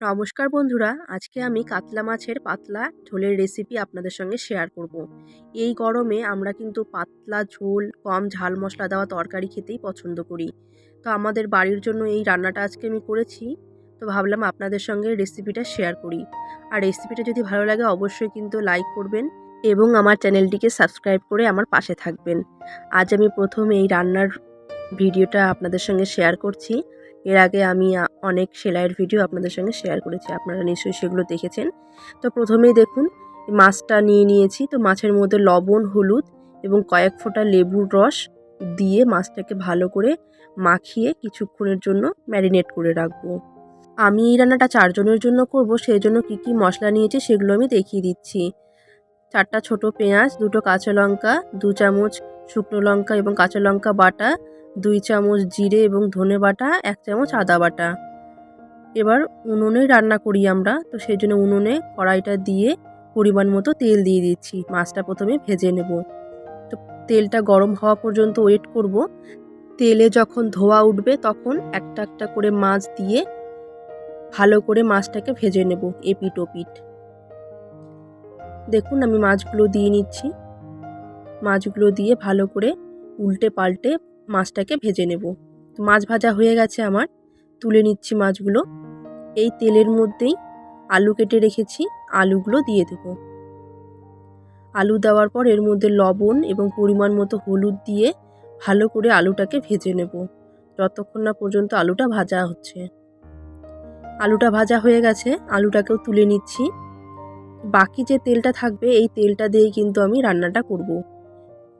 নমস্কার বন্ধুরা, আজকে আমি কাতলা মাছের পাতলা ঝোলের রেসিপি আপনাদের সঙ্গে শেয়ার করব। এই গরমে আমরা কিন্তু পাতলা ঝোল, কম ঝাল মশলা দেওয়া তরকারি খেতেই পছন্দ করি। তো আমাদের বাড়ির জন্য এই রান্নাটা আজকে আমি করেছি। তো ভাবলাম আপনাদের সঙ্গে রেসিপিটা শেয়ার করি। আর রেসিপিটা যদি ভালো লাগে অবশ্যই কিন্তু লাইক করবেন এবং আমার চ্যানেলটিকে সাবস্ক্রাইব করে আমার পাশে থাকবেন। আজ আমি প্রথম এই রান্নার ভিডিওটা আপনাদের সঙ্গে শেয়ার করছি। এর আগে আমি অনেক সেলাইয়ের ভিডিও আপনাদের সঙ্গে শেয়ার করেছি, আপনারা নিশ্চয়ই সেগুলো দেখেছেন। তো প্রথমেই দেখুন মাছটা নিয়ে নিয়েছি। তো মাছের মধ্যে লবণ, হলুদ এবং কয়েক ফোঁটা লেবুর রস দিয়ে মাছটাকে ভালো করে মাখিয়ে কিছুক্ষণের জন্য ম্যারিনেট করে রাখব। আমি এই রান্নাটা চারজনের জন্য করব, সেই জন্য কী কী মশলা নিয়েছি সেগুলো আমি দেখিয়ে দিচ্ছি। চারটা ছোট পেঁয়াজ, দুটো কাঁচা লঙ্কা, দু চামচ শুকনো লঙ্কা এবং কাঁচা লঙ্কা বাটা দুই চামচ জিরে এবং ধনে বাটা, এক চামচ আদা বাটা। এবার উনুনে রান্না করি আমরা, তো সেই জন্য উনুনে কড়াইটা দিয়ে পরিমাণ মতো তেল দিয়ে দিচ্ছি। মাছটা প্রথমে ভেজে নেব। তো তেলটা গরম হওয়া পর্যন্ত ওয়েট করব। তেলে যখন ধোয়া উঠবে তখন একটা একটা করে মাছ দিয়ে ভালো করে মাছটাকে ভেজে নেব এপিট ওপিট দেখুন আমি মাছগুলো দিয়ে নিচ্ছি। মাছগুলো দিয়ে ভালো করে উল্টে পাল্টে মাছটাকে ভেজে নেব। মাছ ভাজা হয়ে গেছে আমার। তুলে নিচ্ছি মাছগুলো। এই তেলের মধ্যেই আলু কেটে রেখেছি। আলুগুলো দিয়ে দেব। আলু দেওয়ার পর এর মধ্যে লবণ এবং পরিমাণ মতো হলুদ দিয়ে ভালো করে আলুটাকে ভেজে নেব। যতক্ষণ না পর্যন্ত আলুটা ভাজা হচ্ছে। আলুটা ভাজা হয়ে গেছে। আলুটাকেও তুলে নিচ্ছি। বাকি যে তেলটা থাকবে, এই তেলটা দিয়েই কিন্তু আমি রান্নাটা করব।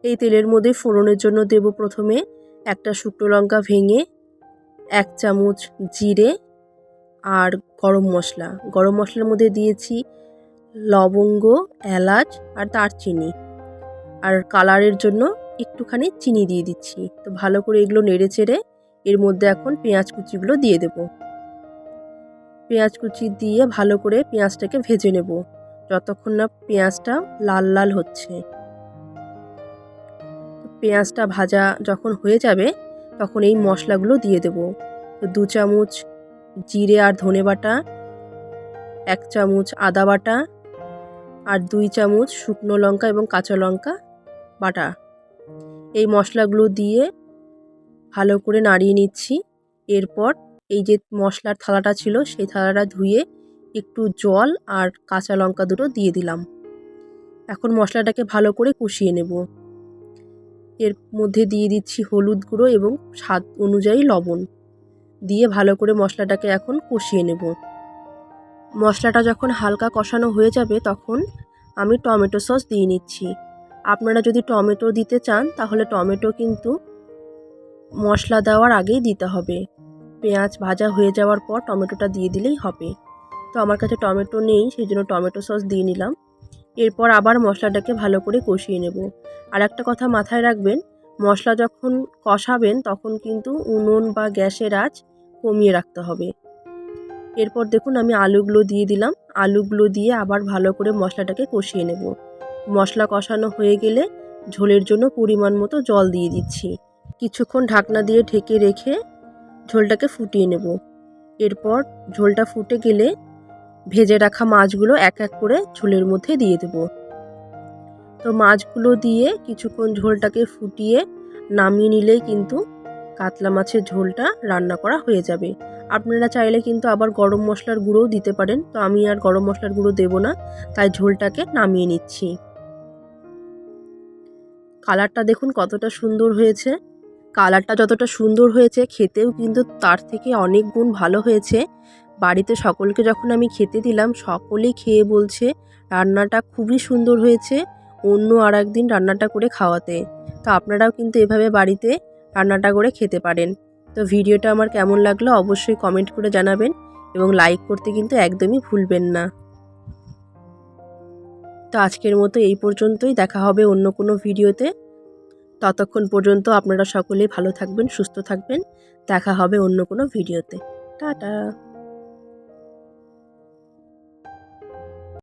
এই তেলের মধ্যে ফোড়নের জন্য দেব প্রথমে একটা শুকনো লঙ্কা ভেঙে এক চামচ জিরে আর গরম মশলা। গরম মশলার মধ্যে দিয়েছি লবঙ্গ, এলাচ আর দারচিনি। আর কালারের জন্য একটুখানি চিনি দিয়ে দিচ্ছি। তো ভালো করে এগুলো নেড়ে চেড়ে এর মধ্যে এখন পেঁয়াজ কুচিগুলো দিয়ে দেব। পেঁয়াজ কুচি দিয়ে ভালো করে পেঁয়াজটাকে ভেজে নেব। যতক্ষণ না পেঁয়াজটা লাল লাল হচ্ছে। পেঁয়াজটা ভাজা যখন হয়ে যাবে, তখন এই মশলাগুলো দিয়ে দেব। দু চামচ জিরে আর ধনে বাটা, এক চামচ আদা বাটা আর দুই চামচ শুকনো লঙ্কা এবং কাঁচা লঙ্কা বাটা। এই মশলাগুলো দিয়ে ভালো করে নাড়িয়ে নিচ্ছি। এরপর এই যে মশলার থালাটা ছিল, সেই থালাটা ধুয়ে একটু জল আর কাঁচা লঙ্কা দুটো দিয়ে দিলাম। এখন মশলাটাকে ভালো করে কষিয়ে নেব। এর মধ্যে দিয়ে দিচ্ছি হলুদ গুঁড়ো এবং স্বাদ অনুযায়ী লবণ। দিয়ে ভালো করে মশলাটাকে এখন কষিয়ে নেব। মশলাটা যখন হালকা কষানো হয়ে যাবে, তখন আমি টমেটো সস দিয়ে নিচ্ছি। আপনারা যদি টমেটো দিতে চান, তাহলে টমেটো কিন্তু মশলা দেওয়ার আগেই দিতে হবে। পেঁয়াজ ভাজা হয়ে যাওয়ার পর টমেটোটা দিয়ে দিলেই হবে। তো আমার কাছে টমেটো নেই, সেই জন্য টমেটো সস দিয়ে নিলাম। এরপর আবার মশলাটাকে ভালো করে কষিয়ে নেব। আর একটা কথা মাথায় রাখবেন, মশলা যখন কষাবেন তখন কিন্তু উনুন বা গ্যাসের আঁচ কমিয়ে রাখতে হবে। এরপর দেখুন আমি আলুগুলো দিয়ে দিলাম। আলুগুলো দিয়ে আবার ভালো করে মশলাটাকে কষিয়ে নেব। মশলা কষানো হয়ে গেলে ঝোলের জন্য পরিমাণ মতো জল দিয়ে দিচ্ছি। কিছুক্ষণ ঢাকনা দিয়ে ঢেকে রেখে ঝোলটাকে ফুটিয়ে নেব। এরপর ঝোলটা ফুটে গেলে ভেজে রাখা মাছগুলো এক এক করে ঝোলের মধ্যে দিয়ে দেব। তো মাছগুলো দিয়ে কিছুক্ষণ ঝোলটাকে ফুটিয়ে নামিয়ে নিলেই কিন্তু কাতলা মাছের ঝোলটা রান্না করা হয়ে যাবে। আপনারা চাইলে কিন্তু আবার গরম মশলার গুঁড়োও দিতে পারেন। তো আমি আর গরম মশলার গুঁড়ো দেব না, তাই ঝোলটাকে নামিয়ে নিচ্ছি। কালারটা দেখুন কতটা সুন্দর হয়েছে। কালারটা যতটা সুন্দর হয়েছে, খেতেও কিন্তু তার থেকে অনেক গুণ ভালো হয়েছে। বাড়িতে সকলকে যখন আমি খেতে দিলাম, সকলেই খেয়ে বলছে, রান্নাটা খুবই সুন্দর হয়েছে, অন্য আর একদিন রান্নাটা করে খাওয়াতে। তো আপনারাও কিন্তু এভাবে বাড়িতে রান্নাটা করে খেতে পারেন। তো ভিডিওটা আমার কেমন লাগল অবশ্যই কমেন্ট করে জানাবেন এবং লাইক করতে কিন্তু একদমই ভুলবেন না। তো আজকের মতো এই পর্যন্তই, দেখা হবে অন্য কোনো ভিডিওতে। ততক্ষণ পর্যন্ত আপনারা সকলেই ভালো থাকবেন, সুস্থ থাকবেন, দেখা হবে অন্য কোনো ভিডিওতে। টাটা!